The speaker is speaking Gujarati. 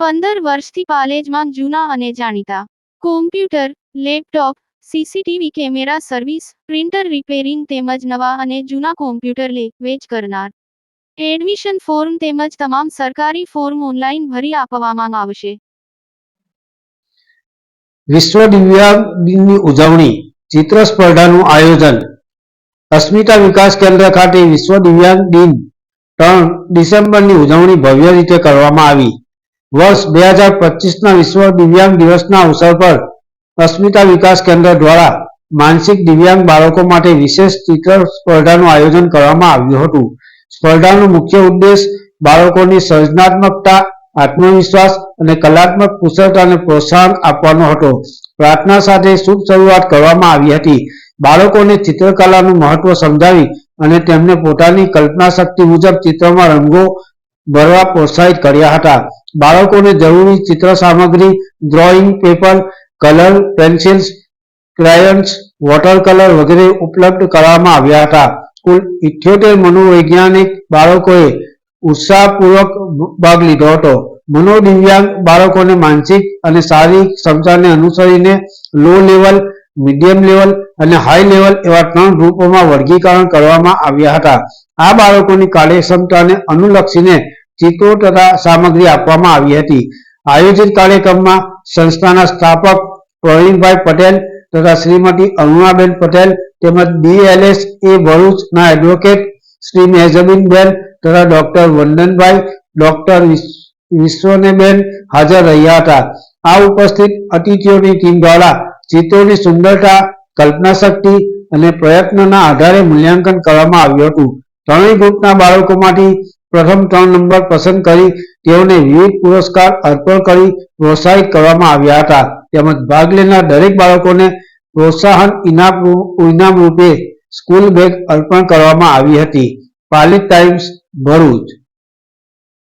પંદર વર્ષથી પાલેજમાં જૂના અને જાણીતા. Computer laptop CCTV camera service printer repairing તેમજ નવા અને જૂના કોમ્પ્યુટર લે, વેચ કરનાર. એડમિશન ફોર્મ તેમજ તમામ સરકારી ફોર્મ ઓનલાઈન ભરી આપવામાં આવશે. વિશ્વ દિવ્યાંગ દિનની ઉજવણી, ચિત્ર સ્પર્ધાનું આયોજન. અસ્મિતા વિકાસ કેન્દ્ર ખાતે વિશ્વ દિવ્યાંગ દિન ત્રણ ડિસેમ્બરની ઉજવણી ભવ્ય રીતે કરવામાં આવી. વર્ષ બે હજાર પચીસના વિશ્વ દિવ્યાંગ દિવસના અવસર પર અસ્મિતા વિકાસ કેન્દ્ર દ્વારા માનસિક દિવ્યાંગ બાળકો માટે વિશેષ ચિત્ર સ્પર્ધાનું આયોજન કરવામાં આવ્યું હતું. સ્પર્ધાનો મુખ્ય ઉદ્દેશ બાળકોની સર્જનાત્મકતા, આત્મવિશ્વાસ અને કલાત્મક કુશળતાને પ્રોત્સાહન આપવાનો હતો. પ્રાર્થના સાથે શુભ શરૂઆત કરવામાં આવી હતી. બાળકોને ચિત્રકલાનું મહત્વ સમજાવી અને તેમને પોતાની કલ્પના શક્તિ મુજબ ચિત્રમાં રંગો ભરવા પ્રોત્સાહિત કર્યા હતા. બાળકોને જરૂરી ચિત્ર સામગ્રી drawing paper colour pencils crayons water colour વગેરે ઉપલબ્ધ કરવામાં આવ્યા હતા. કુલ ઇઠ્યોતેર મનોવૈજ્ઞાનિક બાળકોએ ઉત્સાહપૂર્વક ભાગ લીધો હતો. મનોદિવ્યાંગ બાળકોને માનસિક અને શારીરિક ક્ષમતાને અનુસરીને લો લેવલ મીડિયમ લેવલ અને હાઈ લેવલ એવા ત્રણ ગ્રુપોમાં વર્ગીકરણ કરવામાં આવ્યા હતા. આ બાળકોની કાર્યક્ષમતાને અનુલક્ષીને ચિત્રો તથા સામગ્રી આપવામાં આવી હતી. આયોજિત કાર્યક્રમમાં સંસ્થાના સ્થાપક પ્રવીણભાઈ પટેલ તથા શ્રીમતી અરુણાબેન પટેલ તેમજ બીએલએસ એ ભરૂચના એડવોકેટ શ્રી મેઝબીનબેન તથા ડોક્ટર વંદનભાઈ, ડોક્ટર વિશ્વનેબેન હાજર રહ્યા હતા. આ ઉપસ્થિત અતિથિઓની ટીમ દ્વારા ચિત્રોની સુંદરતા, કલ્પના શક્તિ અને પ્રયત્નના આધારે મૂલ્યાંકન કરવામાં આવ્યું હતું. ત્રણેય ગ્રુપના બાળકોમાંથી પ્રથમ ત્રણ નંબર પસંદ કરી, તેઓને વિવિધ પુરસ્કાર અર્પણ કરી પ્રોત્સાહિત કરવામાં આવ્યા હતા. તેમજ ભાગ લેનાર દરેક બાળકોને પ્રોત્સાહન ઇનામ ઇનામ રૂપે સ્કૂલ બેગ અર્પણ કરવામાં આવી હતી. પાલિત ટાઈમ્સ, ભરૂચ.